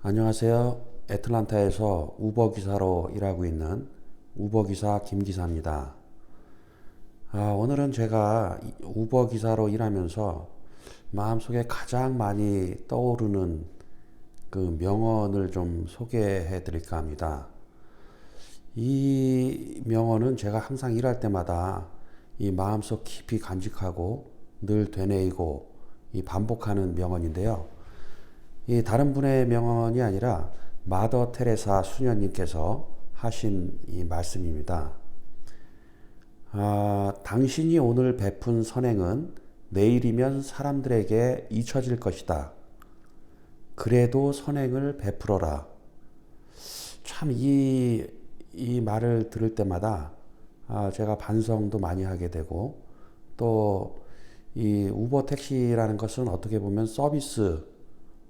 안녕하세요. 애틀란타에서 우버 기사로 일하고 있는 우버 기사 김 기사입니다. 아, 오늘은 제가 이 우버 기사로 일하면서 마음속에 가장 많이 떠오르는 그 명언을 좀 소개해 드릴까 합니다. 이 명언은 제가 항상 일할 때마다 이 마음속 깊이 간직하고 늘 되뇌이고 이 반복하는 명언인데요. 이 다른 분의 명언이 아니라 마더 테레사 수녀님께서 하신 이 말씀입니다. 아, 당신이 오늘 베푼 선행은 내일이면 사람들에게 잊혀질 것이다. 그래도 선행을 베풀어라. 참 이, 이 말을 들을 때마다 아, 제가 반성도 많이 하게 되고 또 이 우버 택시라는 것은 어떻게 보면 서비스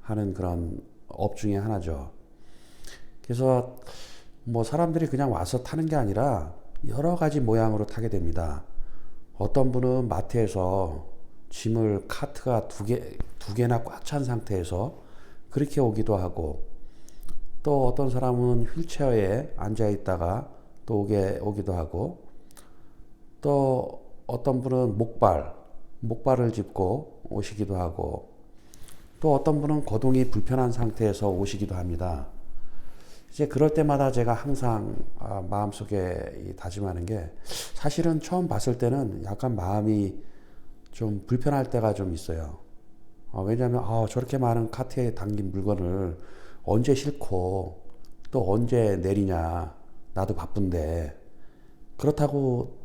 하는 그런 업 중에 하나죠. 그래서 뭐 사람들이 그냥 와서 타는 게 아니라 여러 가지 모양으로 타게 됩니다. 어떤 분은 마트에서 짐을 카트가 두 개, 두 개나 꽉 찬 상태에서 그렇게 오기도 하고 또 어떤 사람은 휠체어에 앉아 있다가 또 오게, 오기도 하고 또 어떤 분은 목발, 목발을 짚고 오시기도 하고 또 어떤 분은 거동이 불편한 상태에서 오시기도 합니다. 이제 그럴 때마다 제가 항상 아, 마음속에 다짐하는 게 사실은 처음 봤을 때는 약간 마음이 좀 불편할 때가 좀 있어요. 어, 왜냐하면 아, 저렇게 많은 카트에 담긴 물건을 언제 싣고 또 언제 내리냐 나도 바쁜데 그렇다고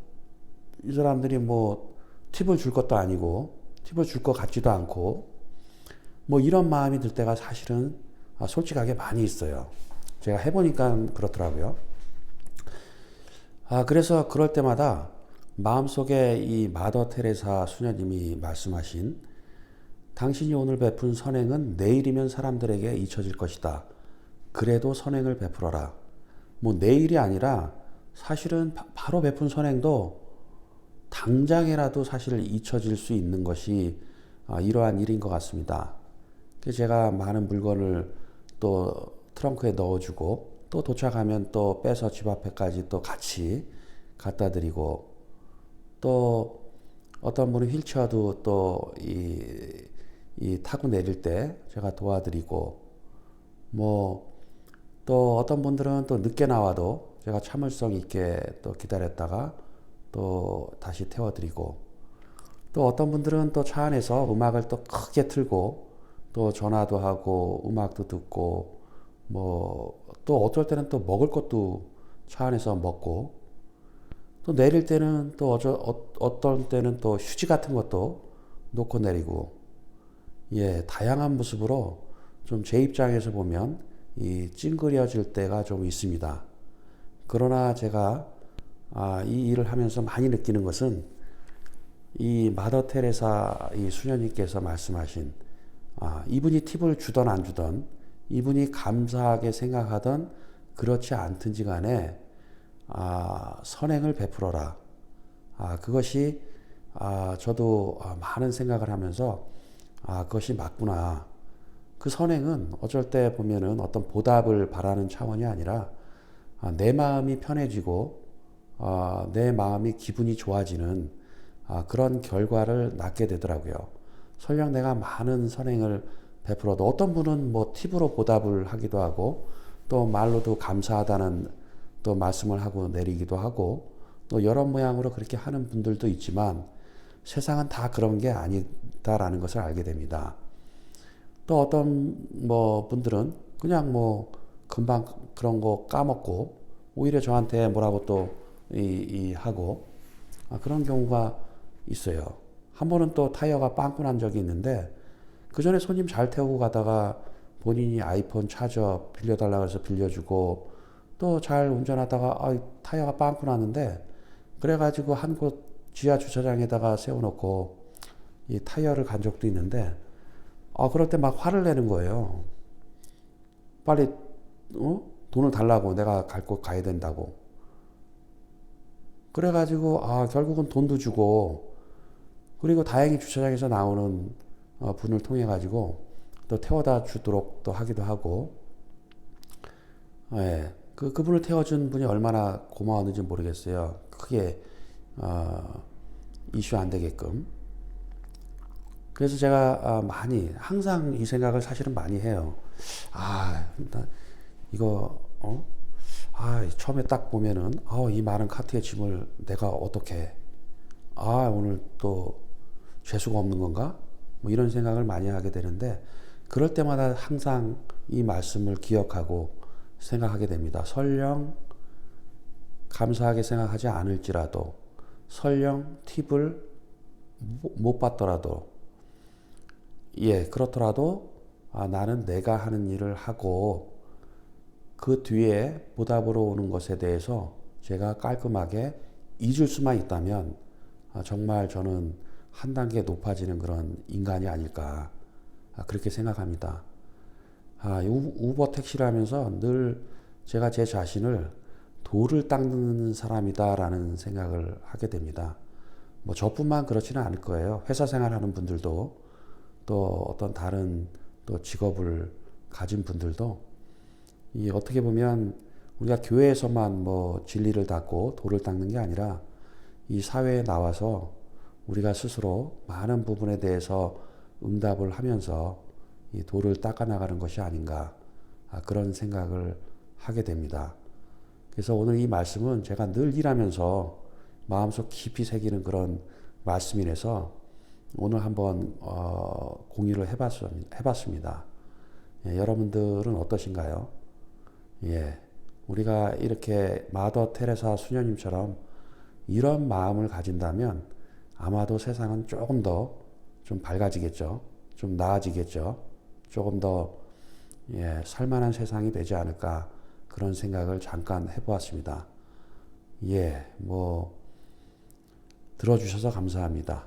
이 사람들이 뭐 팁을 줄 것도 아니고 팁을 줄 것 같지도 않고 뭐 이런 마음이 들 때가 사실은 아, 솔직하게 많이 있어요. 제가 해보니까 그렇더라고요. 아, 그래서 그럴 때마다 마음속에 이 마더 테레사 수녀님이 말씀하신 당신이 오늘 베푼 선행은 내일이면 사람들에게 잊혀질 것이다. 그래도 선행을 베풀어라. 뭐 내일이 아니라 사실은 바, 로 베푼 선행도 당장이라도 사실 잊혀질 수 있는 것이 아, 이러한 일인 것 같습니다. 그래서 제가 많은 물건을 또 트렁크에 넣어주고 또 도착하면 또 빼서 집 앞에까지 또 같이 갖다 드리고 또 어떤 분은 휠체어도 또 이, 이 타고 내릴 때 제가 도와드리고 뭐 또 어떤 분들은 또 늦게 나와도 제가 참을성 있게 또 기다렸다가 또 다시 태워드리고 또 어떤 분들은 또 차 안에서 음악을 또 크게 틀고 또 전화도 하고 음악도 듣고 뭐 또 어떨 때는 또 먹을 것도 차 안에서 먹고 또 내릴 때는 또 어저, 어, 어떤 때는 또 휴지 같은 것도 놓고 내리고 예 다양한 모습으로 좀 제 입장에서 보면 이 찡그려질 때가 좀 있습니다. 그러나 제가 아, 이 일을 하면서 많이 느끼는 것은 이 마더 테레사 이 수녀님께서 말씀하신 아, 이분이 팁을 주던 안 주던 이분이 감사하게 생각하던 그렇지 않든지 간에 아, 선행을 베풀어라. 아, 그것이 아, 저도 아, 많은 생각을 하면서 아, 그것이 맞구나. 그 선행은 어쩔 때 보면은 어떤 보답을 바라는 차원이 아니라 아, 내 마음이 편해지고 아, 내 마음이 기분이 좋아지는 아, 그런 결과를 낳게 되더라고요. 설령 내가 많은 선행을 베풀어도 어떤 분은 뭐 팁으로 보답을 하기도 하고 또 말로도 감사하다는 또 말씀을 하고 내리기도 하고 또 여러 모양으로 그렇게 하는 분들도 있지만 세상은 다 그런 게 아니다라는 것을 알게 됩니다. 또 어떤 뭐 분들은 그냥 뭐 금방 그런 거 까먹고 오히려 저한테 뭐라고 또 이, 이 하고 아, 그런 경우가 있어요. 한 번은 또 타이어가 빵꾸 난 적이 있는데 그 전에 손님 잘 태우고 가다가 본인이 아이폰 차저 빌려달라고 해서 빌려주고 또 잘 운전하다가 아, 타이어가 빵꾸 났는데 그래가지고 한 곳 지하 주차장에다가 세워놓고 이 타이어를 간 적도 있는데 아 그럴 때 막 화를 내는 거예요. 빨리 어? 돈을 달라고 내가 갈 곳 가야 된다고. 그래가지고 아 결국은 돈도 주고 그리고 다행히 주차장에서 나오는 어, 분을 통해 가지고 또 태워다 주도록 또 하기도 하고 예, 그 그분을 태워준 분이 얼마나 고마웠는지 모르겠어요. 크게 어, 이슈 안 되게끔. 그래서 제가 아, 많이 항상 이 생각을 사실은 많이 해요. 아, 나 이거 어? 아, 처음에 딱 보면은 아, 이 많은 카트의 짐을 내가 어떻게 아, 오늘 또 죄수가 없는 건가? 뭐 이런 생각을 많이 하게 되는데 그럴 때마다 항상 이 말씀을 기억하고 생각하게 됩니다. 설령 감사하게 생각하지 않을지라도 설령 팁을 못- 못 받더라도 예 그렇더라도 아, 나는 내가 하는 일을 하고 그 뒤에 보답으로 오는 것에 대해서 제가 깔끔하게 잊을 수만 있다면 아, 정말 저는 한 단계 높아지는 그런 인간이 아닐까 아, 그렇게 생각합니다. 아, 우버 택시를 하면서 늘 제가 제 자신을 돌을 닦는 사람이다라는 생각을 하게 됩니다. 뭐 저뿐만 그렇지는 않을 거예요. 회사 생활하는 분들도 또 어떤 다른 또 직업을 가진 분들도 이 어떻게 보면 우리가 교회에서만 뭐 진리를 닦고 돌을 닦는 게 아니라 이 사회에 나와서 우리가 스스로 많은 부분에 대해서 응답을 하면서 이 돌을 닦아 나가는 것이 아닌가 아, 그런 생각을 하게 됩니다. 그래서 오늘 이 말씀은 제가 늘 일하면서 마음속 깊이 새기는 그런 말씀이라서 오늘 한번 어, 공유를 해봤, 해봤습니다. 예, 여러분들은 어떠신가요? 예, 우리가 이렇게 마더 테레사 수녀님처럼 이런 마음을 가진다면 아마도 세상은 조금 더 좀 밝아지겠죠. 좀 나아지겠죠. 조금 더 예, 살만한 세상이 되지 않을까 그런 생각을 잠깐 해보았습니다. 예, 뭐 들어주셔서 감사합니다.